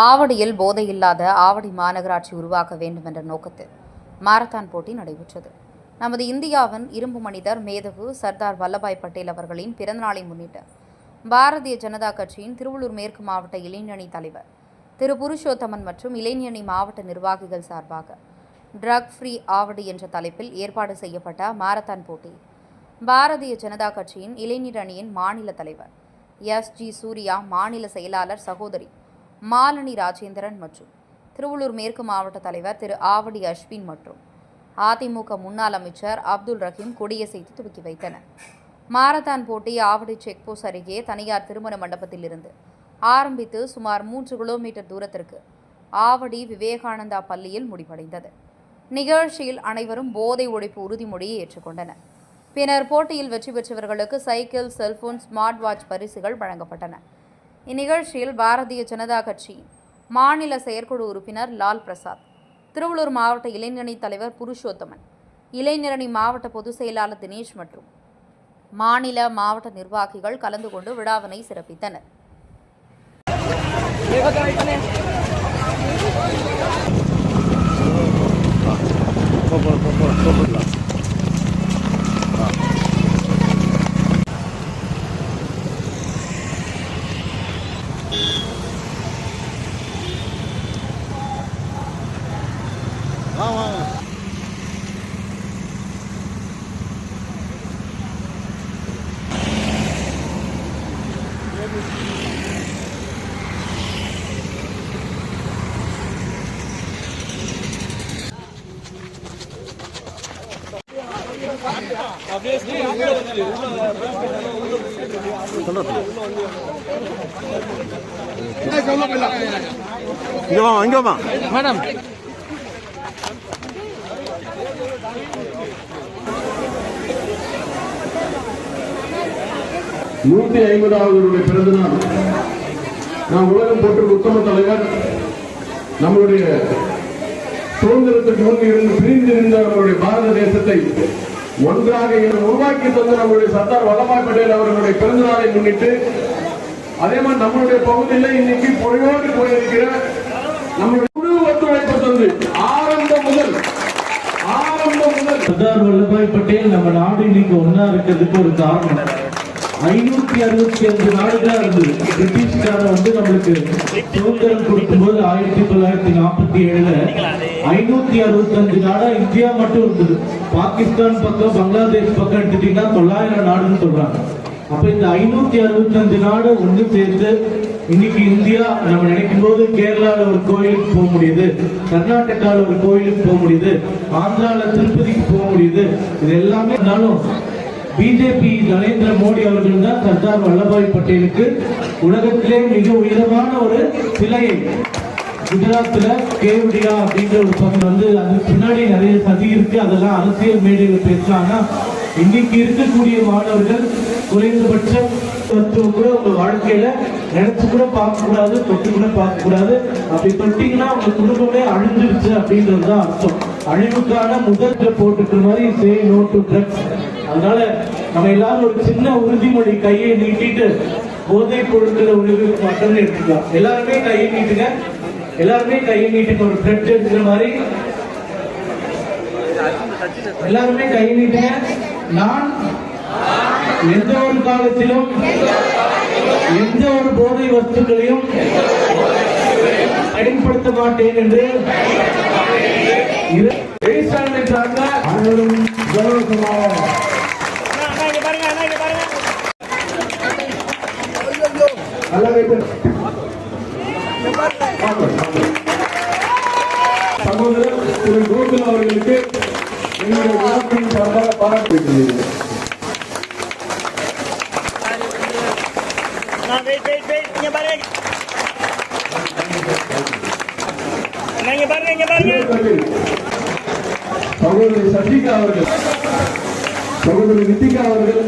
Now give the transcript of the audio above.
ஆவடியில் போதை இல்லாத ஆவடி மாநகராட்சி உருவாக்க வேண்டும் என்ற நோக்கத்தில் மாரத்தான் போட்டி நடைபெற்றது. நமது இந்தியாவின் இரும்பு மனிதர் மேதகு சர்தார் வல்லபாய் பட்டேல் அவர்களின் பிறந்தநாளை முன்னிட்டு பாரதிய ஜனதா கட்சியின் திருவள்ளூர் மேற்கு மாவட்ட இளைஞணி தலைவர் திரு. புருஷோத்தமன் மற்றும் இளைஞணி மாவட்ட நிர்வாகிகள் சார்பாக ட்ரக் ஃப்ரீ ஆவடி என்ற தலைப்பில் ஏற்பாடு செய்யப்பட்ட மாரத்தான் போட்டி பாரதிய ஜனதா கட்சியின் இளைஞர் அணியின் மாநில தலைவர் எஸ். ஜி. சூர்யா மாநில செயலாளர் சகோதரி மாலினி ராஜேந்திரன் மற்றும் திருவள்ளூர் மேற்கு மாவட்ட தலைவர் திரு ஆவடி அஸ்வின் மற்றும் அதிமுக முன்னாள் அமைச்சர் அப்துல் ரஹீம் கொடியசைத்து துவக்கி வைத்தனர். மாரத்தான் போட்டி ஆவடி செக் போஸ்ட் அருகே தனியார் திருமண மண்டபத்தில் இருந்து ஆரம்பித்து சுமார் மூன்று கிலோமீட்டர் தூரத்திற்கு ஆவடி விவேகானந்தா பள்ளியில் முடிவடைந்தது. நிகழ்ச்சியில் அனைவரும் போதை ஒழிப்பு உறுதிமொழியை ஏற்றுக்கொண்டனர். பின்னர் போட்டியில் வெற்றி பெற்றவர்களுக்கு சைக்கிள் செல்போன் ஸ்மார்ட் வாட்ச் பரிசுகள் வழங்கப்பட்டன. இந்நிகழ்ச்சியில் பாரதிய ஜனதா கட்சி மாநில செயற்குழு உறுப்பினர் லால் பிரசாத் திருவள்ளூர் மாவட்ட இளைஞரணி தலைவர் புருஷோத்தமன் இளைஞரணி மாவட்ட பொதுச் செயலாளர் தினேஷ் மற்றும் மாநில மாவட்ட நிர்வாகிகள் கலந்து கொண்டு விழாவினை சிறப்பித்தனர். இங்க வாமா இங்க வாமா மேடம் நூத்தி ஐம்பதாவது பிறந்த நாள். நான் உலகம் போட்டு உத்தம தலைவர் நம்மளுடைய சுதந்திரத்துக்கு முன் இருந்து பிரிந்து நின்ற பாரத தேசத்தை ஒன்றாக உருவாக்கி தந்த நம்மளுடைய சர்தார் வல்லபாய் பட்டேல் அவர்களுடைய பிறந்த நாளை முன்னிட்டு அதே மாதிரி நம்மளுடைய பகுதியில் இன்னைக்கு பொழியோடு போயிருக்கிற நம்முடைய முழு ஒத்துழைப்பு தந்து ஆரம்பம் முதல் ஆரம்பம் முதல். சர்தார் வல்லபாய் பட்டேல் நம்ம நாடு இன்னைக்கு ஒன்னா இருக்கிறதுக்கு ஒரு காரணம். ஐநூத்தி அறுபத்தி அஞ்சு நாடுகளா இருந்தது. பிரிட்டிஷ்கார வந்து நம்மளுக்கு சுதந்திரம் கொடுக்கும்போது ஆயிரத்தி தொள்ளாயிரத்தி நாற்பத்தி ஏழுல ஐநூத்தி அறுபத்தி அஞ்சு நாடா இந்தியா மட்டும் இருந்தது. பாகிஸ்தான் பக்கம் பங்களாதேஷ் பக்கம் எடுத்துட்டீங்கன்னா தொள்ளாயிரம் நாடுன்னு சொல்றாங்க. அப்ப இந்த ஐநூத்தி அறுபத்தி அஞ்சு நாடு ஒன்று சேர்ந்து இன்னைக்கு இந்தியா நம்ம நினைக்கும் போது கேரளால ஒரு கோயிலுக்கு போக முடியுது கர்நாடகால ஒரு கோயிலுக்கு போக முடியுது ஆந்திரால திருப்பதிக்கு போக முடியுது. இது எல்லாமே இருந்தாலும் பிஜேபி நரேந்திர மோடி அவர்கள் தான் சர்தார் வல்லபாய் பட்டேலுக்கு உலகத்திலே மிக உயரமான ஒரு சிலையை. குஜராத்தில் கேவடியா அப்படின்ற ஒரு பகுதி வந்து அதுக்கு பின்னாடி நிறைய சதி இருக்கு. அதெல்லாம் அரசியல் மேடையில் பேசலாம். ஆனால் இன்னைக்கு இருக்கக்கூடிய மாணவர்கள் குறைந்தபட்சம் தத்துவம் கூட உங்க வாழ்க்கையில நினைச்சு கூட பார்க்க கூடாது தொட்டு கூட பார்க்க கூடாது அப்படி தொட்டிங்கன்னா உங்க குடும்பமே அழிஞ்சிருச்சு அப்படின்றது தான் அர்த்தம். அழிவுக்கான முதல் போட்டுக்கிற மாதிரி சே நோ டு ட்ரக்ஸ் அதனால நம்ம எல்லாரும் ஒரு சின்ன உறுதிமொழி கையை நீட்டிட்டு போதைப் பொருட்களை உணவு மட்டும் எடுத்துக்கலாம். எல்லாருமே கையை நீட்டுங்க. எல்லாருமே கையை நீட்டுங்க ஒரு பிளட் எடுக்கிற மாதிரி எல்லாருமே கையை நீட்டுங்க. நான் எந்த ஒரு காலத்திலும் எந்த ஒரு போதை வஸ்துக்களையும் பயன்படுத்த மாட்டேன் என்று இரு- பேசாமல் என்றாங்க அனைவரும் இலவசமாக நல்லா சகோதரர் திரு கோகுல் அவர்களுக்கு சார்பாக வெயிட் வெயிட் வெயிட் இங்க பாருங்க. இங்க பாருங்க இங்க பாருங்க. சகோதரி சசிகா அவர்கள். சகோதரி நித்திகா அவர்கள்